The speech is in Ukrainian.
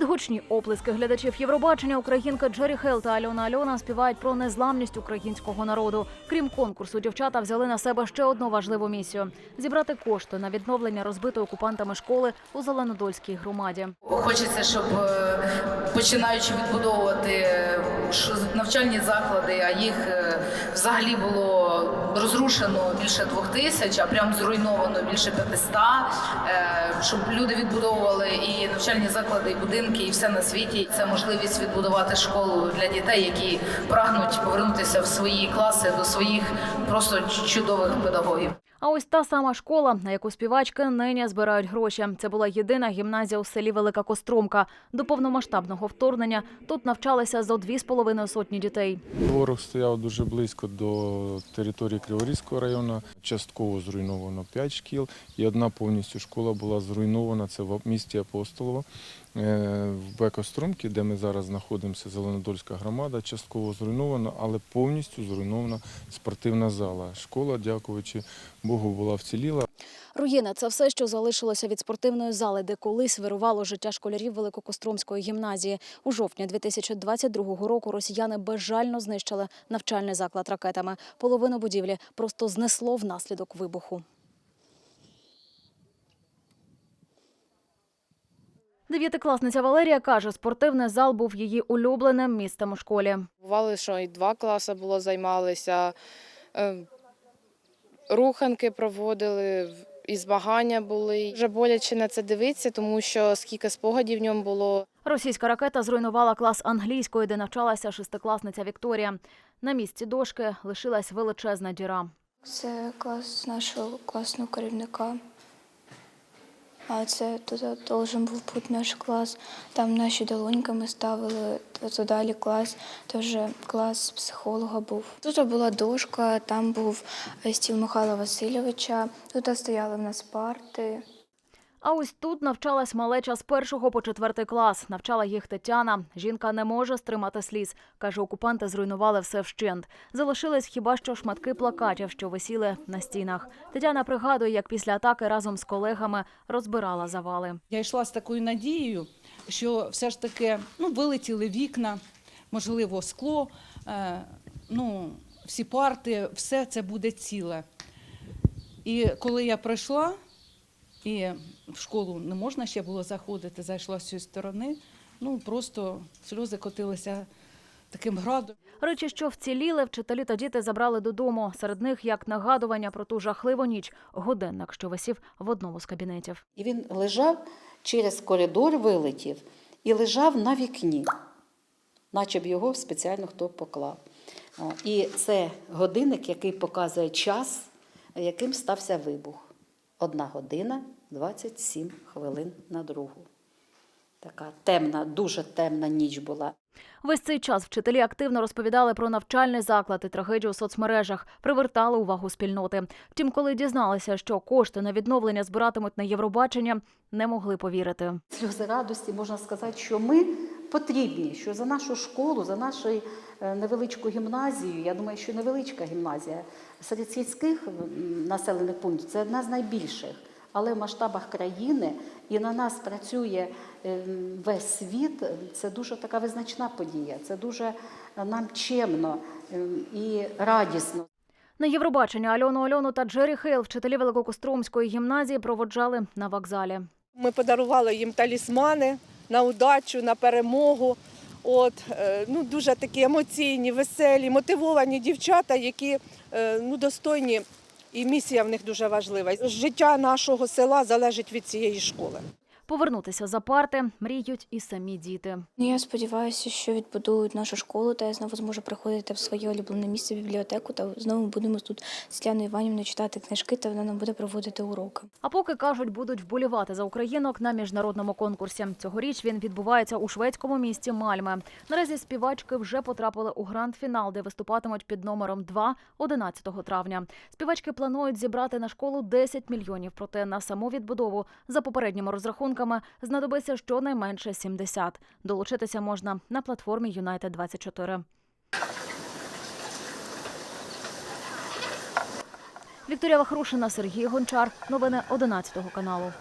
Під гучні оплески глядачів Євробачення українка Джері Хелл та Альона Альона співають про незламність українського народу. Крім конкурсу, дівчата взяли на себе ще одну важливу місію зібрати кошти на відновлення розбитої окупантами школи у Зеленодольській громаді. Хочеться, щоб е, починаючи відбудовувати е, навчальні заклади, а їх е, взагалі було розрушено більше двох тисяч, а прям зруйновано більше 500, е, щоб люди відбудовували і навчальні заклади, і будинки, і все на світі. Це можливість відбудувати школу для дітей, які прагнуть повернутися в свої класи до своїх просто чудових педагогів. А ось та сама школа, на яку співачки нині збирають гроші. Це була єдина гімназія у селі Велика Костромка. До повномасштабного вторгнення тут навчалися зо дві з половиною сотні дітей. Ворог стояв дуже близько до території Криворізького району. Частково зруйновано 5 шкіл, і одна повністю школа була зруйнована. Це в місті Апостолово. Е, В Бекострумці, де ми зараз знаходимося, Зеленодольська громада, частково зруйнована, але повністю зруйнована спортивна зала. Школа, дякуючи Богу, була вціліла. Руїни це все, що залишилося від спортивної зали, де колись вирувало життя школярів Великокостромської гімназії. У жовтні 2022 року росіяни безжально знищили навчальний заклад ракетами. Половину будівлі просто знесло внаслідок вибуху. Дев'ятикласниця Валерія каже, спортивний зал був її улюбленим місцем у школі. Бувало, що і два класи було займалися, е, руханки проводили, і змагання були. Вже боляче на це дивитися, тому що скільки спогадів в ньому було. Російська ракета зруйнувала клас англійської, де навчалася шестикласниця Вікторія. На місці дошки лишилась величезна діра. Це клас нашого класного керівника. А це должен був бути наш клас. Там наші долоньками ставили, то далі клас, вже клас психолога був. Тут була дошка, там був стіл Михайла Васильовича, тут стояли в нас парти. А ось тут навчалась малеча з першого по четвертий клас. Навчала їх Тетяна. Жінка не може стримати сліз. Каже, окупанти зруйнували все вщент. Залишились хіба що шматки плакатів, що висіли на стінах. Тетяна пригадує, як після атаки разом з колегами розбирала завали. Я йшла з такою надією, що все ж таки ну, вилетіли вікна, можливо, скло, е, ну, всі парти, все це буде ціле. І коли я прийшла, і в школу не можна ще було заходити, зайшла з цієї сторони, ну просто сльози котилися таким градом. Речі, що вціліли, вчителі та діти забрали додому. Серед них як нагадування про ту жахливу ніч годинник, що висів в одному з кабінетів. І він лежав через коридор, вилетів і лежав на вікні, наче б його спеціально хто поклав. І це годинник, який показує час, яким стався вибух. Одна година 27 хвилин на другу. Така темна, дуже темна ніч була. Весь цей час вчителі активно розповідали про навчальний заклад і трагедію у соцмережах, привертали увагу спільноти. Втім, коли дізналися, що кошти на відновлення збиратимуть на Євробачення, не могли повірити. Сльози радості можна сказати, що ми потрібні, що за нашу школу, за нашу е, невеличку гімназію, я думаю, що невеличка гімназія серед сільських населених пунктів це одна з найбільших. Але в масштабах країни і на нас працює е, весь світ. Це дуже така визначна подія. Це дуже е, нам чемно е, і радісно. На Євробачення Альону Альону та Джері Хейл вчителі Великокостромської гімназії проводжали на вокзалі. Ми подарували їм талісмани на удачу, на перемогу. От, е, ну, дуже такі емоційні, веселі, мотивовані дівчата, які е, ну, достойні, і місія в них дуже важлива. Життя нашого села залежить від цієї школи. Повернутися за парти мріють і самі діти. Ну, Я сподіваюся, що відбудують нашу школу, та я знову зможу приходити в своє улюблене місце бібліотеку. Та знову будемо тут з Ляною Іванівною читати книжки, та вона нам буде проводити уроки. А поки кажуть, будуть вболівати за українок на міжнародному конкурсі. Цьогоріч він відбувається у шведському місті Мальме. Наразі співачки вже потрапили у гранд-фінал, де виступатимуть під номером 2 11 травня. Співачки планують зібрати на школу 10 мільйонів. Проте на саму відбудову за попередніми розрахунками знадобиться щонайменше 70. Долучитися можна на платформі Юнайтед 24 Вікторія Вахрушина, Сергій Гончар. Новини 11 каналу.